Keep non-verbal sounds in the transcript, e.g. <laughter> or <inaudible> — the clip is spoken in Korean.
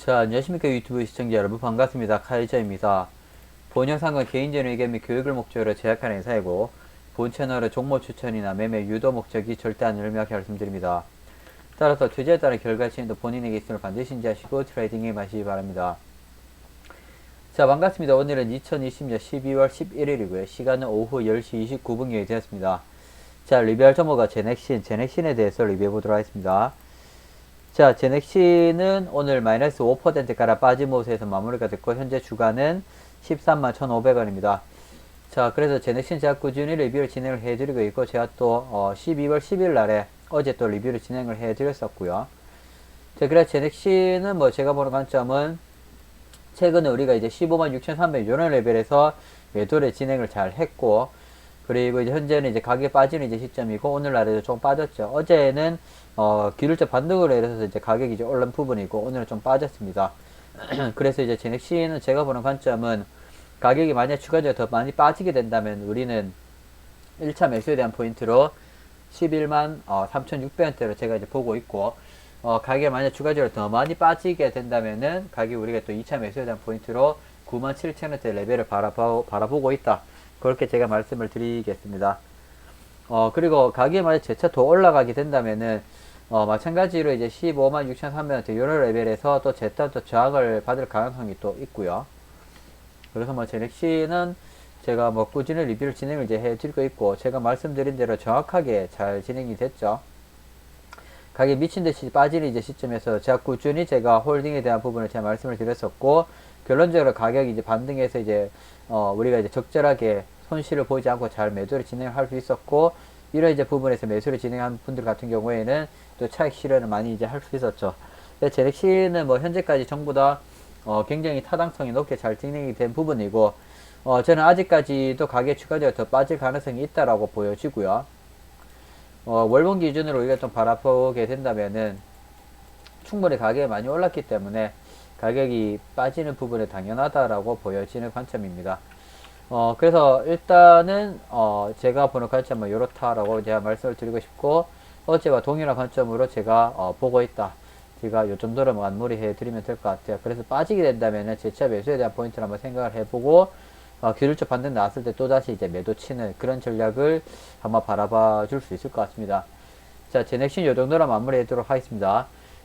자, 안녕하십니까 유튜브 시청자 여러분 반갑습니다. 카이저입니다. 본 영상은 개인적인 의견 및 교육을 목적으로 제작하는 행사이고 본 채널의 종목 추천이나 매매 유도 목적이 절대 아니를 명확히 말씀드립니다. 따라서 투자에 따른 결과치는 본인에게 있음을 반드시 인지하시고 트레이딩에 마시기 바랍니다. 자 반갑습니다. 오늘은 2020년 12월 11일이고요. 시간은 오후 10시 29분경이 되었습니다. 자 리뷰할 정보가 제넥신, 제넥신에 대해서 리뷰해 보도록 하겠습니다. 자, 제넥시는 오늘 마이너스 5%가라 빠진 모습에서 마무리가 됐고, 현재 주가는 13만 1,500원입니다. 자, 그래서 제넥신 제가 꾸준히 리뷰를 진행을 해드리고 있고, 제가 또, 어, 12월 10일 날에 어제 또 리뷰를 진행을 해드렸었고요. 자, 그래서 제넥시는 뭐 제가 보는 관점은, 최근에 우리가 이제 15만 6,300 이런 레벨에서 매도를 진행을 잘 했고, 그리고 이제 현재는 이제 가격이 빠지는 이제 시점이고, 오늘날에도 좀 빠졌죠. 어제는 어, 기술적 반등으로 인해서 이제 가격이 이제 올른 부분이고 오늘은 좀 빠졌습니다. <clears throat> 그래서 이제 제넥시는 제가 보는 관점은 가격이 만약 추가적으로 더 많이 빠지게 된다면 우리는 1차 매수에 대한 포인트로 11만 어, 3,600원대로 제가 이제 보고 있고 어, 가격이 만약 추가적으로 더 많이 빠지게 된다면은 가격 우리가 또 2차 매수에 대한 포인트로 9만 7천원대 레벨을 바라보, 바라보고 있다. 그렇게 제가 말씀을 드리겠습니다. 어, 그리고 가격이 만약 재차 더 올라가게 된다면은, 어, 마찬가지로 이제 15만 6,300원대 이런 레벨에서 또 재차 또 저항을 받을 가능성이 또 있고요. 그래서 뭐 제넥시는 제가 뭐 꾸준히 리뷰를 진행을 이제 해드리고 있고, 제가 말씀드린 대로 정확하게 잘 진행이 됐죠. 가격이 미친 듯이 빠지는 이제 시점에서 제가 꾸준히 제가 홀딩에 대한 부분을 제가 말씀을 드렸었고, 결론적으로 가격이 이제 반등해서 이제, 어, 우리가 이제 적절하게 손실을 보지 않고 잘 매도를 진행할 수 있었고, 이런 이제 부분에서 매수를 진행한 분들 같은 경우에는 또 차익 실현을 많이 이제 할 수 있었죠. 근데 제렉시는 뭐 현재까지 전부 다, 어, 굉장히 타당성이 높게 잘 진행이 된 부분이고, 어, 저는 아직까지도 가격 추가적으로 더 빠질 가능성이 있다라고 보여지고요. 어, 월봉 기준으로 우리가 좀 바라보게 된다면은 충분히 가격이 많이 올랐기 때문에 가격이 빠지는 부분은 당연하다라고 보여지는 관점입니다. 어, 그래서 일단은 어, 제가 보는 관점은 이렇다라고 제가 말씀을 드리고 싶고 어제와 동일한 관점으로 제가 어, 보고 있다. 제가 요 정도로 마무리해 드리면 될 것 같아요. 그래서 빠지게 된다면은 재차 매수에 대한 포인트를 한번 생각을 해보고 어, 기술적 반등 나왔을 때 또다시 이제 매도 치는 그런 전략을 한번 바라봐 줄 수 있을 것 같습니다. 자, 제 넥신 요 정도로 마무리해 도록 하겠습니다.